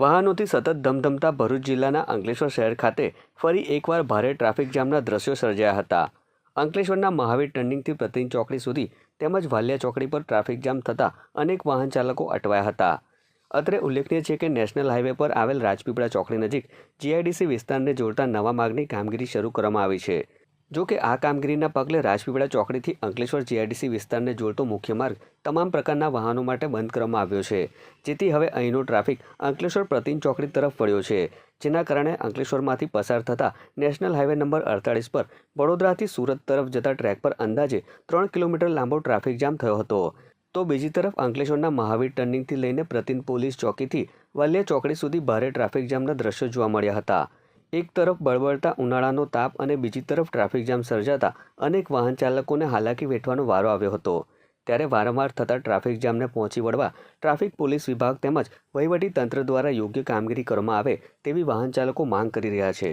વાહનોથી સતત ધમધમતા ભરૂચ જિલ્લાના અંકલેશ્વર શહેર ખાતે ફરી એકવાર ભારે ટ્રાફિક જામના દ્રશ્યો સર્જાયા હતા. અંકલેશ્વરના મહાવીર ટર્નિંગથી પ્રતિન ચોકડી સુધી તેમજ વાલિયા ચોકડી પર ટ્રાફિક જામ થતાં અનેક વાહન ચાલકો અટવાયા હતા. અત્રે ઉલ્લેખનીય છે કે નેશનલ હાઈવે પર આવેલ રાજપીપળા ચોકડી નજીક જીઆઈડીસી વિસ્તારને જોડતા નવા માર્ગની કામગીરી શરૂ કરવામાં આવી છે. જો કે આ કામગીરીના પગલે રાજપીપળા ચોકડીથી અંકલેશ્વર જીઆઈડીસી વિસ્તારને જોડતો મુખ્ય માર્ગ તમામ પ્રકારના વાહનો માટે બંધ કરવામાં આવ્યો છે. જેથી હવે અહીંનો ટ્રાફિક અંકલેશ્વર પ્રતિન ચોકડી તરફ વળ્યો છે. જેના કારણે અંકલેશ્વરમાંથી પસાર થતા નેશનલ હાઈવે નંબર અડતાળીસ પર વડોદરાથી સુરત તરફ જતા ટ્રેક પર અંદાજે ત્રણ કિલોમીટર લાંબો ટ્રાફિક જામ થયો હતો. તો બીજી તરફ અંકલેશ્વરના મહાવીર ટર્નિંગથી લઈને પ્રતિન પોલીસ ચોકીથી વાલિયા ચોકડી સુધી ભારે ટ્રાફિક જામના દ્રશ્યો જોવા મળ્યા હતા. એક તરફ બળબળતા ઉનાળાનો તાપ અને બીજી તરફ ટ્રાફિક જામ સર્જાતા અનેક વાહન ચાલકોને હાલાકી વેઠવાનો વારો આવ્યો હતો. ત્યારે વારંવાર થતા ટ્રાફિક જામને પહોંચી વળવા ટ્રાફિક પોલીસ વિભાગ તેમજ વહીવટી તંત્ર દ્વારા યોગ્ય કામગીરી કરવામાં આવે તેવી વાહન ચાલકો માંગ કરી રહ્યા છે.